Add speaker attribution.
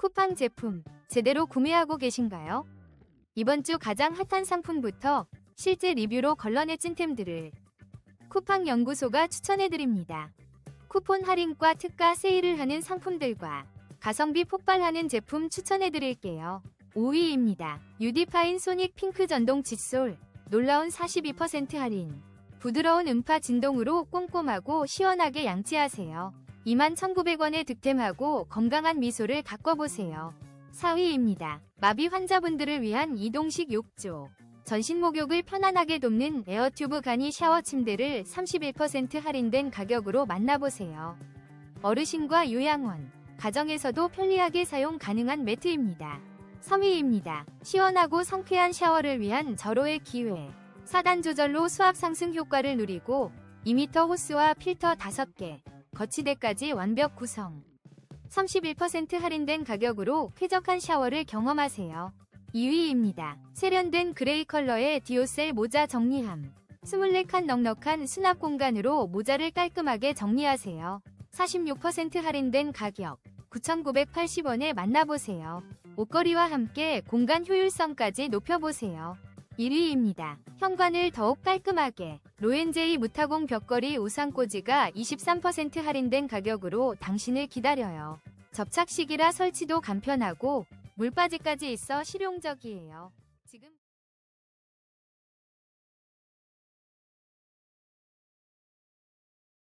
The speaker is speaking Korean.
Speaker 1: 쿠팡 제품 제대로 구매하고 계신가요? 이번 주 가장 핫한 상품부터 실제 리뷰로 걸러내 찐템들을 쿠팡 연구소가 추천해드립니다. 쿠폰 할인과 특가 세일을 하는 상품들과 가성비 폭발하는 제품 추천해드릴게요. 5위입니다. 유디파인 소닉 핑크 전동 칫솔 놀라운 42% 할인 부드러운 음파 진동으로 꼼꼼하고 시원하게 양치하세요. 21,900원에 득템하고 건강한 미소를 가꿔보세요. 4위입니다. 마비 환자분들을 위한 이동식 욕조. 전신 목욕을 편안하게 돕는 에어튜브 간이 샤워 침대를 31% 할인된 가격으로 만나보세요. 어르신과 요양원, 가정에서도 편리하게 사용 가능한 매트입니다. 3위입니다. 시원하고 상쾌한 샤워를 위한 절호의 기회. 사단 조절로 수압 상승 효과를 누리고 2m 호스와 필터 5개, 거치대까지 완벽 구성. 31% 할인된 가격으로 쾌적한 샤워를 경험하세요. 2위입니다. 세련된 그레이 컬러의 디오셀 모자 정리함. 24칸 넉넉한 수납 공간으로 모자를 깔끔하게 정리하세요. 46% 할인된 가격 9,980원에 만나보세요. 옷걸이와 함께 공간 효율성까지 높여보세요. 1위입니다. 현관을 더욱 깔끔하게 로엔제이 무타공 벽걸이 우산꽂이가 23% 할인된 가격으로 당신을 기다려요. 접착식이라 설치도 간편하고 물바지까지 있어 실용적이에요. 지금